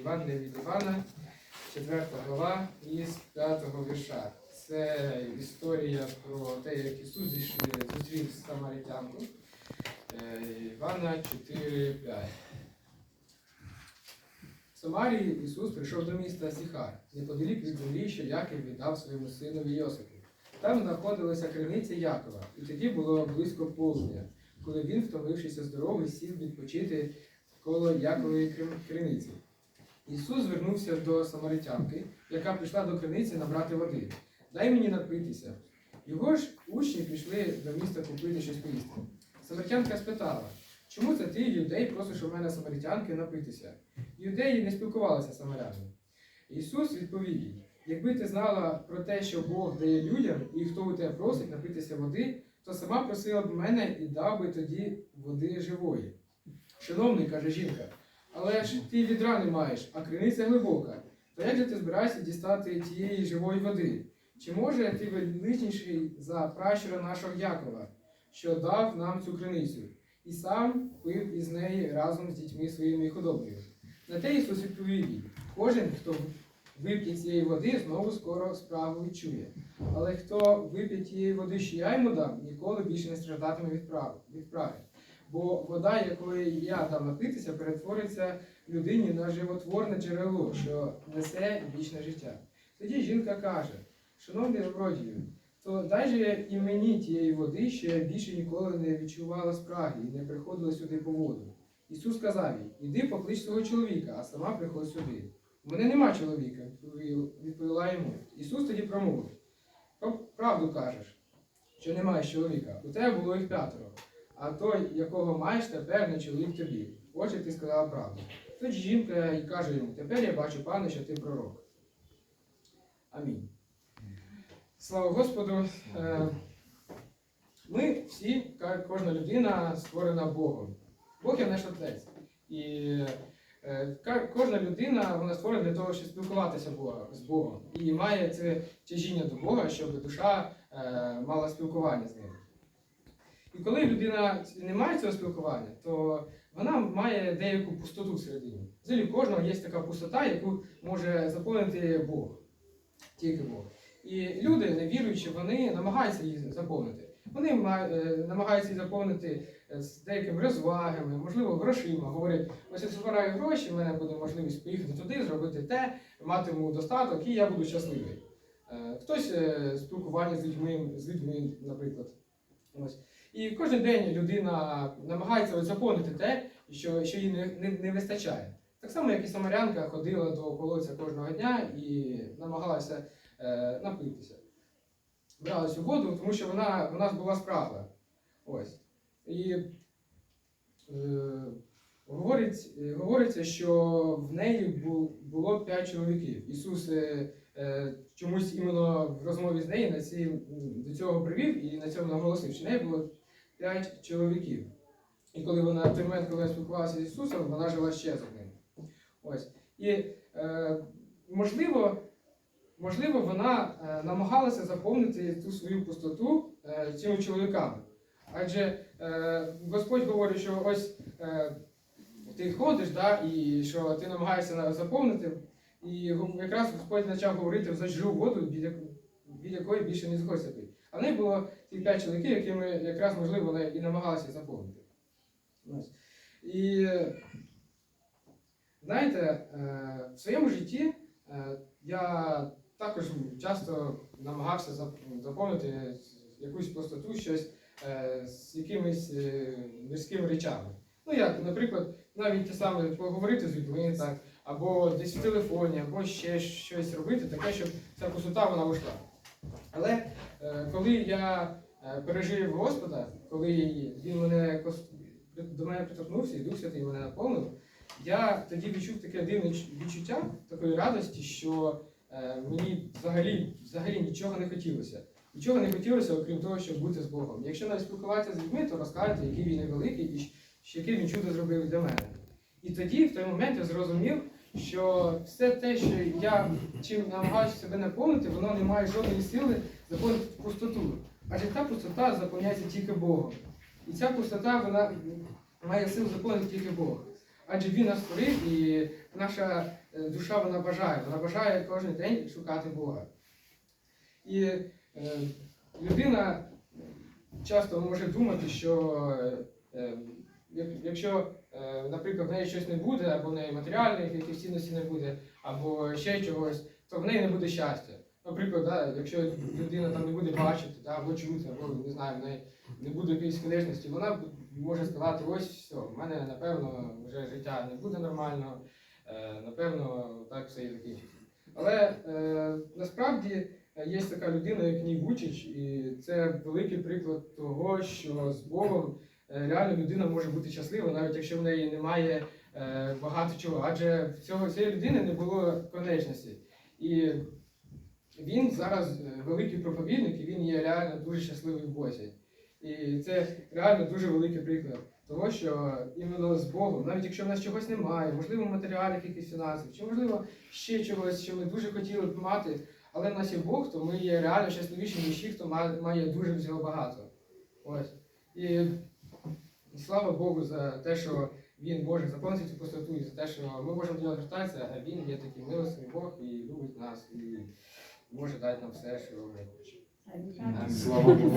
Євангелія від Івана, 4 глава із 5 вірша. Це історія про те, як Ісус зустрів самаритянку. Е, Івана 4.5. В Самарії Ісус прийшов до міста Сіхар, неподалік від землі, що Яків віддав своєму синові Йосипу. Там знаходилася криниця Якова, і тоді було близько полудня, коли він, втомившися з дороги, сів відпочити коло Якової криниці. Ісус звернувся до самаритянки, яка прийшла до криниці набрати води. Дай мені напитися. Його ж учні пішли до міста купити щось поїсти. Самаритянка спитала, чому це ти, юдей, просиш у мене самаритянки напитися? Юдеї не спілкувалися з самарянами. Ісус відповів їй, якби ти знала про те, що Бог дає людям, і хто у тебе просить напитися води, то сама просила б мене і дав би тоді води живої. Шановний, каже жінка, але ж ти відра не маєш, а криниця глибока. То як же ти збираєшся дістати тієї живої води? Чи може ти величніший за пращура нашого Якова, що дав нам цю криницю, і сам пив із неї разом з дітьми своїми худобою? На те Ісус відповів кожен, хто вип'є цієї води, знову скоро справу відчує. Але хто вип'є тієї води, що я йому дам, ніколи більше не страждатиме від прави. Бо вода, якої я дам напитися, перетвориться людині на животворне джерело, що несе вічне життя. Тоді жінка каже: Шановний добродію, то же і мені тієї води, що я більше ніколи не відчувала спраги і не приходила сюди по воду. Ісус сказав їй, іди поклич свого чоловіка, а сама приходь сюди. У мене нема чоловіка, відповіла йому. Ісус тоді промовив: правду кажеш, що не маєш чоловіка. У тебе було їх п'ятеро, а той, якого маєш, тепер не чоловік тобі. Отже, ти сказала правду. Тоді жінка і каже йому: Тепер я бачу, пане, що ти пророк. Амінь. Слава Господу. Е, Ми всі, кожна людина створена Богом. Бог є наш отець. І е, кожна людина вона створена для того, щоб спілкуватися з Богом. І має це тяжіння до Бога, щоб душа е, мала спілкування з ним. І коли людина не має цього спілкування, то вона має деяку пустоту всередині. Взагалі, у кожного є така пустота, яку може заповнити Бог. Тільки Бог. І люди, невіруючі, вони намагаються її заповнити. Вони е, намагаються її заповнити е, з деякими розвагами, можливо, грошима. Говорять, ось я збираю гроші, в мене буде можливість поїхати туди, зробити те, матиму достаток, і я буду щасливий. Е, Хтось спілкування з людьми, з людьми, наприклад. Ось. І кожен день людина намагається заповнити те, що, що їй не, не, не вистачає. Так само, як і самарянка ходила до колодця кожного дня і намагалася е, напитися. Брала цю воду, тому що вона, вона була спрагла. Ось. І е, говорить, говориться, що в неї бу- було п'ять чоловіків. Ісус е, е, чомусь іменно в розмові з нею на ці, до цього привів і на цьому наголосив, що в неї було п'ять чоловіків. І коли вона коли вона спілкувалася з Ісусом, вона жила ще з одним. Ось. І е, можливо, можливо, вона е, намагалася заповнити ту свою пустоту е, цими чоловіками. Адже е, Господь говорить, що ось е, ти ходиш, да, і що ти намагаєшся заповнити, і якраз Господь почав говорити за живу воду, біля якої більше не захочеться пити. А в неї було ті п'ять чоловіків, якими якраз можливо вона і намагалася заповнити. І знаєте, е, в своєму житті е, я також часто намагався заповнити якусь пустоту, щось е, з якимись мирськими речами. Ну як, наприклад, навіть те саме поговорити з людьми, так, або десь в телефоні, або ще щось робити, таке, щоб ця пустота вона ушла. Але е, коли я е, пережив Господа, коли він мене до мене приторкнувся і Дух Святий мене наповнив, я тоді відчув таке дивне відчуття такої радості, що е, мені взагалі, взагалі нічого не хотілося. Nічого не хотілося, окрім того, щоб бути з Богом. Якщо навіть спілкуватися з людьми, то розкажете, який він великий і яке він чудо зробив для мене. І тоді, в той момент, я зрозумів, що все те, що я чим намагаюся себе наповнити, воно не має жодної сили заповнити пустоту. Адже та пустота заповняється тільки Богом. І ця пустота вона має силу заповнити тільки Бог. Адже він нас створив, і наша е, душа вона бажає, вона бажає кожен день шукати Бога. І е, людина часто може думати, що е, е, якщо, наприклад, в неї щось не буде, або в неї матеріальних якихось цінностей не буде, або ще чогось, то в неї не буде щастя. Наприклад, да, якщо людина там не буде бачити, да, або чути, або не знаю, в неї не буде якоїсь конечності, вона може сказати, ось все, в мене напевно вже життя не буде нормального, е, напевно, так все і закінчиться. Але е, насправді є така людина, як Ній Вучич, і це великий приклад того, що з Богом реально людина може бути щаслива, навіть якщо в неї немає е, багато чого. Адже цього цієї людини не було конечності. І він зараз е, великий проповідник, і він є реально дуже щасливий в Бозі. І це реально дуже великий приклад того, що іменно з Богом, навіть якщо в нас чогось немає, можливо, матеріальних якихось фінансів, чи можливо ще чогось, що ми дуже хотіли б мати, але в нас є Бог, то ми є реально щасливіші, ніж ті, хто має дуже всього багато. Ось. І слава Богу за те, що він може заповнити цю пустоту, і за те, що ми можемо до нього звертатися, а він є такий милостивий Бог і любить нас, і може дати нам все, що ми хочемо. Слава Богу.